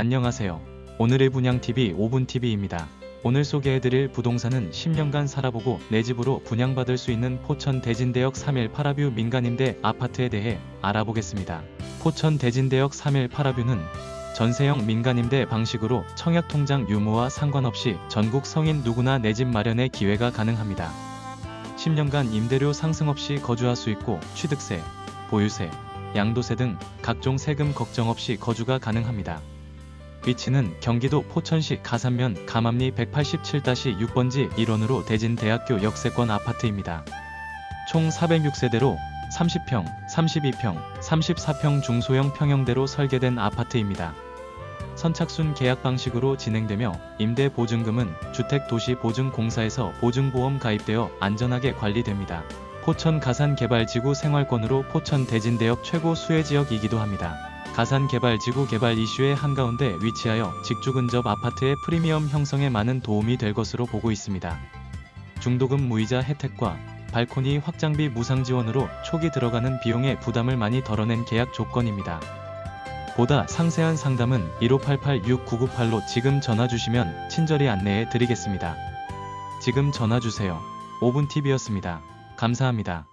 안녕하세요. 오늘의 분양TV 5분TV입니다. 오늘 소개해드릴 부동산은 10년간 살아보고 내 집으로 분양받을 수 있는 포천 대진대역 3일 파라뷰 민간임대 아파트에 대해 알아보겠습니다. 포천 대진대역 3일 파라뷰는 전세형 민간임대 방식으로 청약통장 유무와 상관없이 전국 성인 누구나 내 집 마련의 기회가 가능합니다. 10년간 임대료 상승 없이 거주할 수 있고 취득세, 보유세, 양도세 등 각종 세금 걱정 없이 거주가 가능합니다. 위치는 경기도 포천시 가산면 가맘리 187-6번지 1원으로 대진대학교 역세권 아파트입니다. 총 406세대로 30평, 32평, 34평 중소형 평형대로 설계된 아파트입니다. 선착순 계약 방식으로 진행되며 임대 보증금은 주택도시보증공사에서 보증보험 가입되어 안전하게 관리됩니다. 포천 가산 개발지구 생활권으로 포천 대진대역 최고 수혜지역이기도 합니다. 가산 개발 지구 개발 이슈의 한가운데 위치하여 직주 근접 아파트의 프리미엄 형성에 많은 도움이 될 것으로 보고 있습니다. 중도금 무이자 혜택과 발코니 확장비 무상 지원으로 초기 들어가는 비용의 부담을 많이 덜어낸 계약 조건입니다. 보다 상세한 상담은 1588-6998로 지금 전화 주시면 친절히 안내해 드리겠습니다. 지금 전화 주세요. 5분 TV였습니다. 감사합니다.